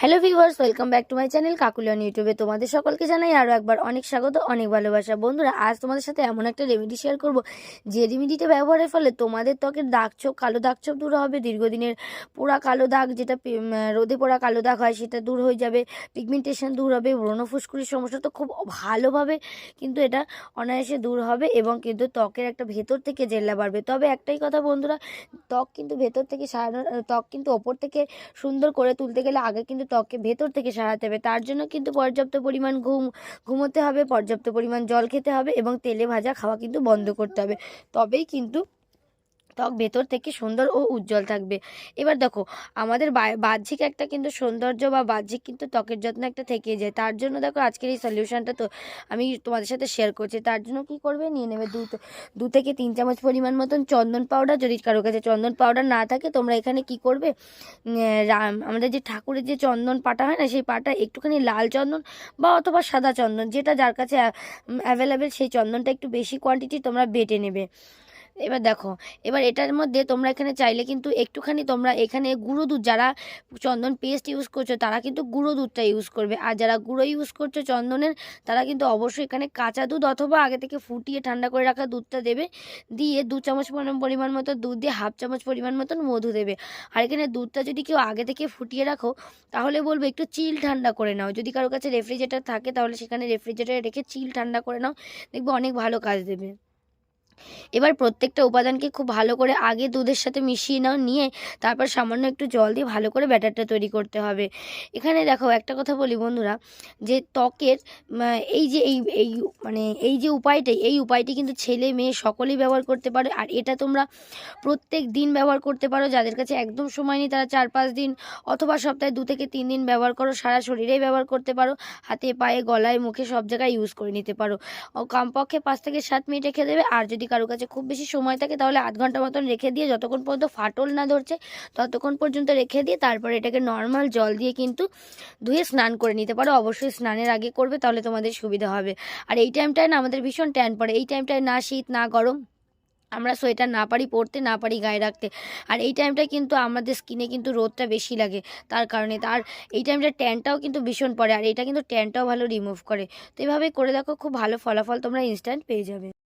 Hello viewers welcome back to my channel কাকুলিয়ন ইউটিউবে তোমাদের সকলকে জানাই আরও একবার অনেক স্বাগত, অনেক ভালোবাসা। বন্ধুরা, আজ তোমাদের সাথে এমন একটা রেমেডি শেয়ার করব, যে রেমেডিটা ব্যবহারের ফলে তোমাদের ত্বকের দাগ ছোপ, কালো দাগ ছোপ দূর হবে, দীর্ঘদিনের পোড়া কালো দাগ যেটা রোদে পোড়া কালো দাগ হয়, সেটা দূর হয়ে যাবে পিগমেন্টেশন দূর হবে, ব্রণ ফুসকুড়ির সমস্যা তো খুব ভালোভাবে কিন্তু এটা অনায়াসে দূর হবে এবং কিন্তু ত্বকের একটা ভেতর থেকে জেল্লা বাড়বে। তবে একটাই কথা বন্ধুরা, ত্বক কিন্তু ভেতর থেকে সারানো, ত্বক কিন্তু ওপর থেকে সুন্দর করে তুলতে গেলে আগে কিন্তু ত্বককে ভেতর থেকে সারাতে হবে। তার জন্য কিন্তু পর্যাপ্ত পরিমাণ ঘুম, ঘুমোতে হবে, পর্যাপ্ত পরিমাণ জল খেতে হবে এবং তেলে ভাজা খাওয়া কিন্তু বন্ধ করতে হবে। তবেই কিন্তু ত্বক ভেতর থেকে সুন্দর ও উজ্জ্বল থাকবে। এবার দেখো, আমাদের বাহ্যিক একটা কিন্তু সৌন্দর্য বা বাহ্যিক কিন্তু ত্বকের যত্ন একটা থেকে যায়। তার জন্য দেখো, আজকের এই সলিউশনটা তো আমি তোমাদের সাথে শেয়ার করছি। তার জন্য কি করবে? নিয়ে নেবে দু দু থেকে তিন চামচ পরিমাণ মতন চন্দন পাউডার যদি কারও কাছে চন্দন পাউডার না থাকে, তোমরা এখানে কি করবে? আমাদের যে ঠাকুরের যে চন্দন পাটা হয় না, সেই পাটা একটুখানি লাল চন্দন বা অথবা সাদা চন্দন, যেটা যার কাছে অ্যাভেলেবেল সেই চন্দনটা একটু বেশি কোয়ান্টিটি তোমরা বেটে নেবে। এবার দেখো, এবার এটার মধ্যে তোমরা এখানে চাইলে কিন্তু একটুখানি তোমরা এখানে গুঁড়ো দুধ, যারা চন্দন পেস্ট ইউজ করছ, তারা কিন্তু গুঁড়ো দুধটা ইউজ করবে। আর যারা গুঁড়ো ইউজ করছ চন্দনের, তারা কিন্তু অবশ্যই এখানে কাঁচা দুধ অথবা আগে থেকে ফুটিয়ে ঠান্ডা করে রাখা দুধটা দেবে। দিয়ে দু চামচ পরিমাণ- মতো দুধ দিয়ে হাফ চামচ পরিমাণ মতন মধু দেবে। আর এখানে দুধটা যদি কেউ আগে থেকে ফুটিয়ে রাখো, তাহলে বলব একটু চিল ঠান্ডা করে নাও। যদি কারও কাছে রেফ্রিজারেটর থাকে, তাহলে সেখানে রেফ্রিজারেটরে রেখে চিল ঠান্ডা করে নাও। দেখবে অনেক ভালো কাজ দেবে। এবার প্রত্যেকটা উপাদানকে খুব ভালো করে আগে দুধের সাথে মিশিয়ে নাও, নিয়ে তারপর সামান্য একটু জল দিয়ে ভালো করে ব্যাটারটা তৈরি করতে হবে। এখানে দেখো একটা কথা বলি বন্ধুরা, যে ত্বকের এই যে এই এই মানে এই যে উপায়টাই, এই উপায়টি কিন্তু ছেলে মেয়ে সকলেই ব্যবহার করতে পারে, আর এটা তোমরা প্রত্যেক দিন ব্যবহার করতে পারো। যাদের কাছে একদম সময় নেই তারা চার পাঁচ দিন অথবা সপ্তাহে দু থেকে তিন দিন ব্যবহার করো, সারা শরীরেই ব্যবহার করতে পারো। হাতে, পায়ে, গলায়, মুখে সব জায়গায় ইউজ করে নিতে পারো। কমপক্ষে পাঁচ থেকে সাত মিনিট রেখে দেবে, আর যদি কারও কাছে খুব বেশি সময় থাকে, তাহলে আধ ঘণ্টা মতন রেখে দিয়ে যতক্ষণ পর্যন্ত ফাটল না ধরছে, ততক্ষণ পর্যন্ত রেখে দিয়ে তারপরে এটাকে নর্মাল জল দিয়ে কিন্তু ধুয়ে স্নান করে নিতে পারো। অবশ্যই স্নানের আগে করবে, তাহলে তোমাদের সুবিধা হবে। আর এই টাইমটায় না আমাদের ভীষণ ট্যান পড়ে। এই টাইমটায় না শীত, না গরম। আমরা সোয়েটার না পারি পরতে, না পারি গায়ে রাখতে। আর এই টাইমটায় কিন্তু আমাদের স্কিনে কিন্তু রোদটা বেশি লাগে। তার কারণে তার এই টাইমটা ট্যানটাও কিন্তু ভীষণ পড়ে। আর এটা কিন্তু ট্যানটাও ভালো রিমুভ করে। তো এভাবে করে দেখো, খুব ভালো ফলাফল তোমরা ইনস্ট্যান্ট পেয়ে যাবে।